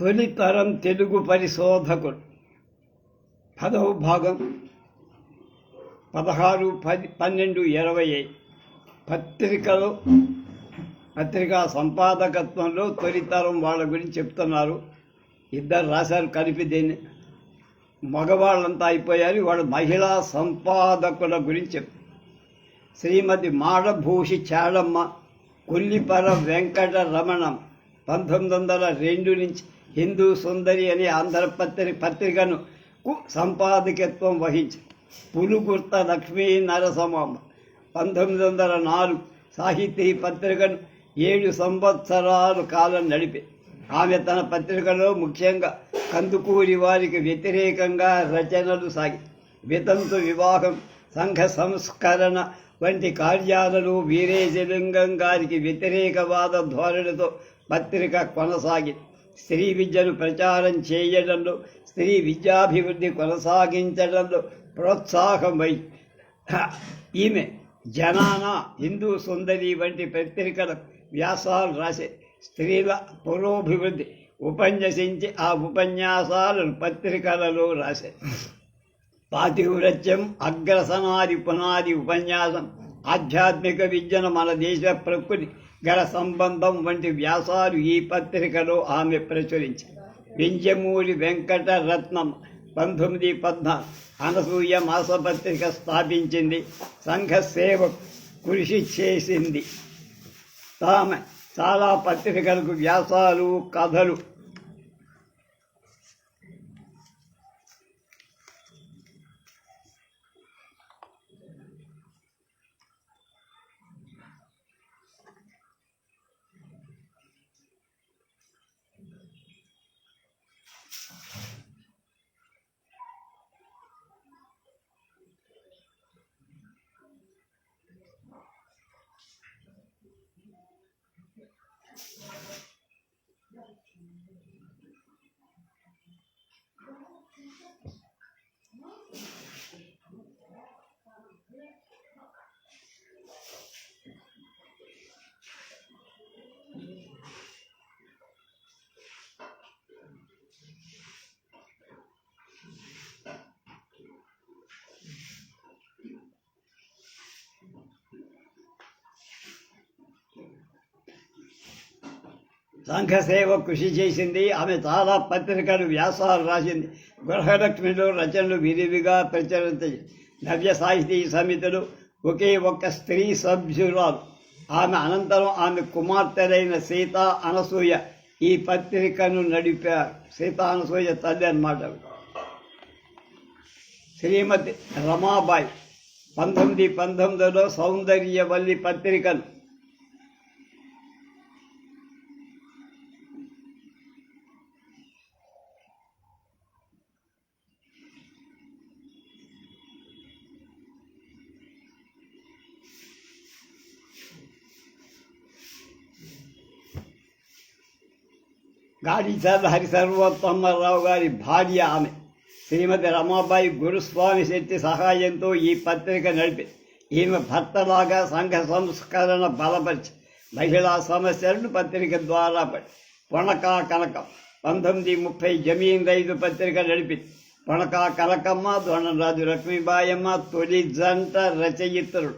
తొలితరం తెలుగు పరిశోధకుడు. పదవ భాగం పదహారు పది పన్నెండు ఇరవై పత్రికలో పత్రికా సంపాదకత్వంలో తొలితరం వాళ్ళ గురించి చెప్తున్నారు. ఇద్దరు రాశారు కలిపి దీన్ని. మగవాళ్ళంతా అయిపోయారు. వాళ్ళు మహిళా సంపాదకుల గురించి శ్రీమతి మాడభూషి చాడమ్మ కొల్లిపర వెంకట రమణం పంతొమ్మిది వందల రెండు నుంచి హిందూ సుందరి అనే ఆంధ్రపత్రి పత్రికను సంపాదకత్వం వహించి పులుగుర్త లక్ష్మీ నరసమ్మ పంతొమ్మిది వందల నాలుగు సాహితీ పత్రికను ఏడు సంవత్సరాలు కాలం నడిపి ఆమె తన పత్రికలో ముఖ్యంగా కందుకూరి వారికి వ్యతిరేకంగా రచనలు సాగి వితంతు వివాహం సంఘ సంస్కరణ వంటి కార్యాలలో వీరేశలింగం గారికి వ్యతిరేకవాద ధోరణితో పత్రిక కొనసాగి స్త్రీ విద్యను ప్రచారం చేయడంలో స్త్రీ విద్యాభివృద్ధి కొనసాగించడంలో ప్రోత్సాహం వై ఈమె జనాన హిందూ సుందరి వంటి పత్రికల వ్యాసాలు రాసే స్త్రీల పురోభివృద్ధి ఉపన్యసించి ఆ ఉపన్యాసాలను పత్రికలలో రాసే. పాతివ్రత్యం అగ్రసనాది పునాది ఉపన్యాసం ఆధ్యాత్మిక విద్యను మన దేశ ప్రకృతి గల సంబంధం వంటి వ్యాసాలు ఈ పత్రికలో ఆమె ప్రచురించారు వింజమూరి వెంకట రత్నం పంతొమ్మిది పద్నాలుగు అనసూయ మాసపత్రిక స్థాపించింది. సంఘ సేవ కృషి చేసింది. తామె చాలా పత్రికలకు వ్యాసాలు కథలు సంఘసేవ కృషి చేసింది ఆమె చాలా పత్రికలు వ్యాసాలు రాసింది. గృహలక్ష్మిలో రచనలు విరివిగా ప్రచురించ నవ్య సాహితీ సమితులు ఒకే ఒక్క స్త్రీ సభ్యురాలు. ఆమె అనంతరం ఆమె కుమార్తెలైన సీత అనసూయ ఈ పత్రికను నడిపారు సీత అనసూయ తల్లి అన్నమాట శ్రీమతి రమాబాయి పంతొమ్మిది పంతొమ్మిదిలో సౌందర్యవల్లి పత్రికను గాడిచర్ల హరి సర్వోత్తమరావు గారి భార్య ఆమె. శ్రీమతి రమాబాయి గురుస్వామి శెట్టి సహాయంతో ఈ పత్రిక నడిపి ఈమె భర్తలాగా సంఘ సంస్కరణ బలపరిచి మహిళా సమస్యలను పత్రిక ద్వారా పొణకా కనకం పంతొమ్మిది ముప్పై జమీన్ రైతు పత్రిక నడిపి పొణకా కనకమ్మ దొండరాజు లక్ష్మీబాయమ్మ తొలి జంట రచయితలు.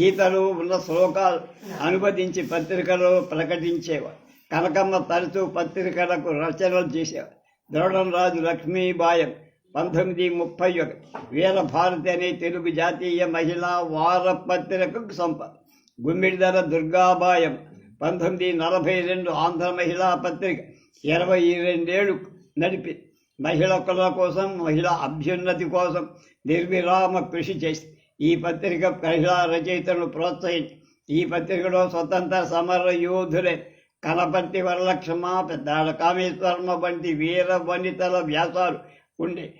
గీతలు ఉన్న శ్లోకాలు అనువదించి పత్రికలో ప్రకటించేవారు. కనకమ్మ తరచూ పత్రికలకు రచనలు చేసేవారు. ద్రోణం రాజు లక్ష్మీబాయం పంతొమ్మిది ముప్పై ఒకటి. వీరభారతి అనే తెలుగు జాతీయ మహిళా వార పత్రికకు సంపద గుమ్మిడిధర దుర్గాబాయం పంతొమ్మిది నలభై రెండు ఆంధ్ర మహిళా పత్రిక ఇరవై రెండేళ్ళు నడిపి మహిళ కుల కోసం మహిళా అభ్యున్నతి కోసం నిర్విరామ కృషి చేసి ఈ పత్రిక మహిళా రచయితలను ప్రోత్సహించి ఈ పత్రికలో స్వతంత్ర సమర యోధులే కనపర్తి వరలక్ష్మ పెద్దాడ కామేశ్వరమ్మ వంటి వీర వనితల వ్యాసాలు ఉండే.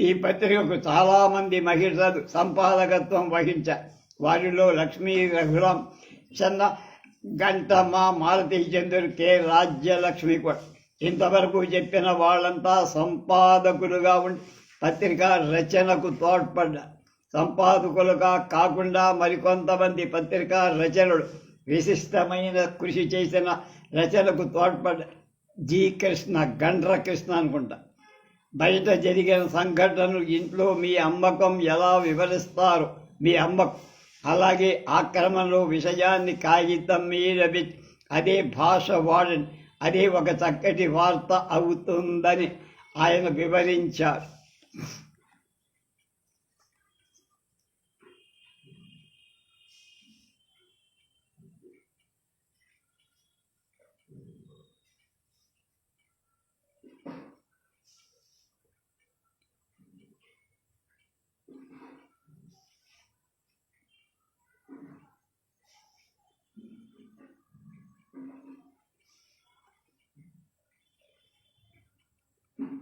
ఈ- పత్రికకు చాలామంది మహిళలు సంపాదకత్వం వహించారు వారిలో లక్ష్మీ రఘురాం చెన్న గంటమ్మ మారుతి చంద్రుడు కె. రాజ్యలక్ష్మి కూడా. ఇంతవరకు చెప్పిన వాళ్ళంతా సంపాదకులుగా ఉండి పత్రిక రచనకు తోడ్పడ్డారు సంపాదకులుగా కాకుండా మరికొంతమంది పత్రికా రచనలు విశిష్టమైన కృషి చేసిన రచనకు తోడ్పడ జి. కృష్ణ గండ్ర కృష్ణ అనుకుంటా. బయట జరిగిన సంఘటనలు ఇంట్లో మీ అమ్మకం ఎలా వివరిస్తారు? మీ అమ్మకం అలాగే ఆక్రమణలో విషయాన్ని కాగితం మీద అదే భాష వాడండి అదే ఒక చక్కటి వార్త అవుతుందని ఆయన వివరించారు.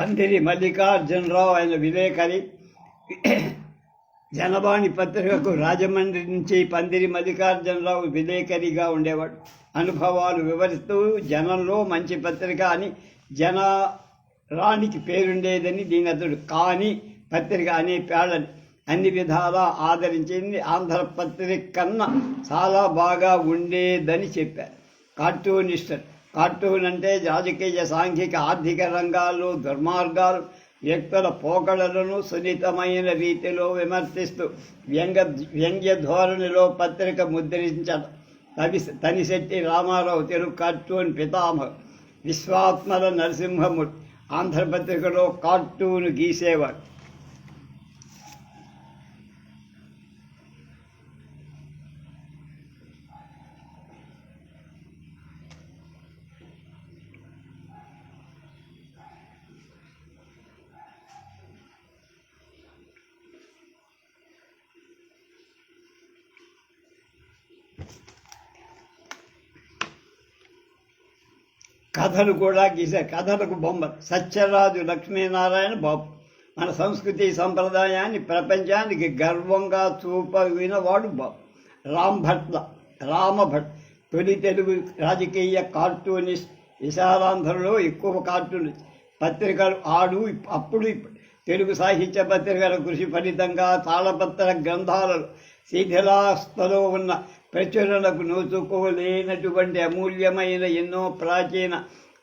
పందిరి మల్లికార్జునరావు ఆయన విలేకరి జనవాణి పత్రికకు రాజమండ్రి నుంచి పందిరి మల్లికార్జునరావు విలేకరిగా ఉండేవాడు. అనుభవాలు వివరిస్తూ జనంలో మంచి పత్రిక అని జనరానికి పేరుండేదని దీని అతడు కానీ పత్రిక అనే పేడని అన్ని విధాలా ఆదరించింది ఆంధ్ర పత్రిక కన్నా చాలా బాగా ఉండేదని చెప్పారు. కార్టూనిస్టర్ కార్టూన్ అంటే రాజకీయ సాంఘిక ఆర్థిక రంగాల్లో దుర్మార్గాలు వ్యక్తుల పోకడలను సున్నితమైన రీతిలో విమర్శిస్తూ వ్యంగ వ్యంగ్య ధోరణిలో పత్రిక ముద్రించడం తవి తనిశెట్టి రామారావు తెలుగు కార్టూన్ పితామహ విశ్వాత్మల నరసింహమూర్తి ఆంధ్రపత్రికలో కార్టూన్ గీసేవాడు. కథలు కూడా గీసే కథలకు బొమ్మ. సత్యరాజు లక్ష్మీనారాయణ బాబు. మన సంస్కృతి సంప్రదాయాన్ని ప్రపంచానికి గర్వంగా చూపవినవాడు బాబు. రామ్ భట్ల రామభట్ తొలి తెలుగు రాజకీయ కార్టూనిస్ట్. విశాలాంధ్రలో ఎక్కువ కార్టూనిస్ట్. పత్రికలు ఆడు అప్పుడు ఇప్పుడు తెలుగు సాహిత్య పత్రికల కృషి ఫలితంగా తాళపత్ర గ్రంథాలలో శిథిలాస్థలో ఉన్న ప్రచురణకు నోచుకోలేనటువంటి అమూల్యమైన ఎన్నో ప్రాచీన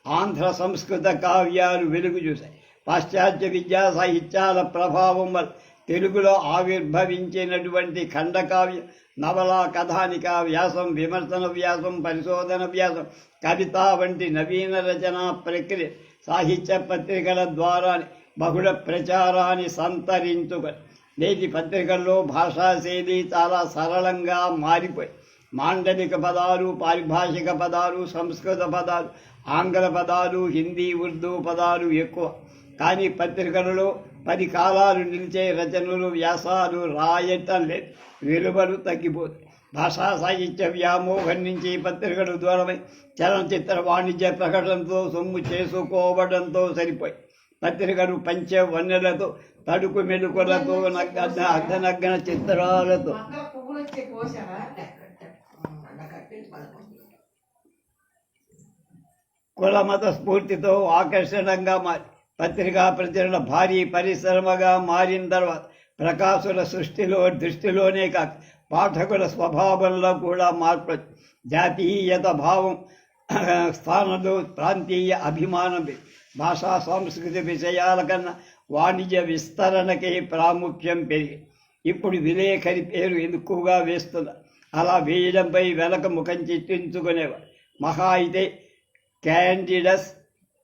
ఆంధ్ర సంస్కృత కావ్యాలు వెలుగు చూశాయి. పాశ్చాత్య విద్యా సాహిత్యాల ప్రభావం వల్ల తెలుగులో ఆవిర్భవించినటువంటి ఖండకావ్యం నవల కథానిక వ్యాసం విమర్శన వ్యాసం పరిశోధన వ్యాసం కవిత వంటి నవీన రచనా ప్రక్రియ సాహిత్య పత్రికల ద్వారా బహుళ ప్రచారాన్ని సంతరించుకొని నేటి పత్రికల్లో భాషా శైలి చాలా సరళంగా మారిపోయి మాండలిక పదాలు పారిభాషిక పదాలు సంస్కృత పదాలు ఆంగ్ల పదాలు హిందీ ఉర్దూ పదాలు ఎక్కువ. కానీ పత్రికలలో పది కాలాలు నిలిచే రచనలు వ్యాసాలు రాయటం లేదు విలువలు తగ్గిపోతాయి భాషా సాహిత్య వ్యామోహం నుంచి పత్రికలు దూరమై చలనచిత్ర వాణిజ్య ప్రకటనతో సొమ్ము చేసుకోవడంతో సరిపోయి. పత్రికలు పంచ వన్నెలతో తడుకు మెలుకులతో నగ్గ అర్ధనగ్గన చిత్రాలతో. మత స్ఫూర్తితో ఆకర్షణంగా మారి పత్రికా ప్రచురణ భారీ పరిశ్రమగా మారిన తర్వాత ప్రకాశుల సృష్టిలో దృష్టిలోనే కాక పాఠకుల స్వభావంలో కూడా మార్పు జాతీయత భావం స్థానంలో ప్రాంతీయ అభిమానం భాషా సాంస్కృతి విషయాల కన్నా వాణిజ్య విస్తరణకే ప్రాముఖ్యం పెరిగి ఇప్పుడు విలేఖరి పేరు ఎక్కువగా వేస్తున్నారు. అలా వేయడంపై వెనక ముఖం చిట్టించుకునేవాడు మహా అయితే క్యాండిడస్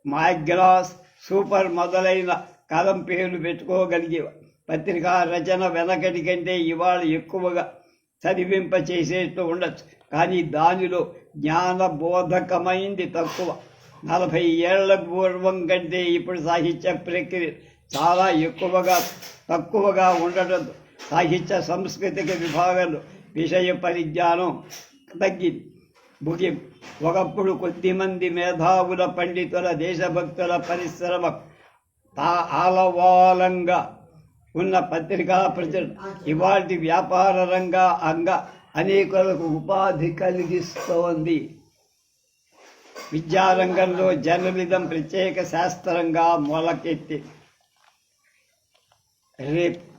మైగ్రాస్ సూపర్ మొదలైన కలం పేర్లు పెట్టుకోగలిగేవాడు. పత్రికా రచన వెనకటి కంటే ఇవాళ ఎక్కువగా చదివింప చేసేట్టు ఉండొచ్చు. కానీ దానిలో జ్ఞానబోధకమైంది తక్కువ. నలభై ఏళ్ళ పూర్వం కంటే ఇప్పుడు సాహిత్య ప్రక్రియ చాలా ఎక్కువగా తక్కువగా ఉండటం. సాహిత్య సాంస్కృతిక విభాగంలో విషయ పరిజ్ఞానం తగ్గింది ముఖ్యం ఒకప్పుడు కొద్దిమంది మేధావుల పండితుల దేశభక్తుల పరిశ్రమ తా ఆలవాలంగా ఉన్న పత్రికా ప్రచురణ. ఇవాటి వ్యాపార రంగ అంగ అనేకులకు ఉపాధి కలిగిస్తోంది. విద్యారంగంలో జర్నలిజం ప్రత్యేక శాస్త్రంగా మొలకెత్తి రేపు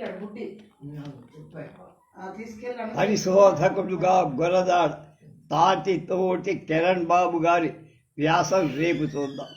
అప్పుడు కోసుకెళ్ళాడు బుడ్డి చెప్పాడు ఆ తీసుకెళ్ళాను పరిశోధకుడుగా గొరదాడు తాటి తోటి కిరణ్ బాబు గారి వ్యాసం రేపు చూద్దాం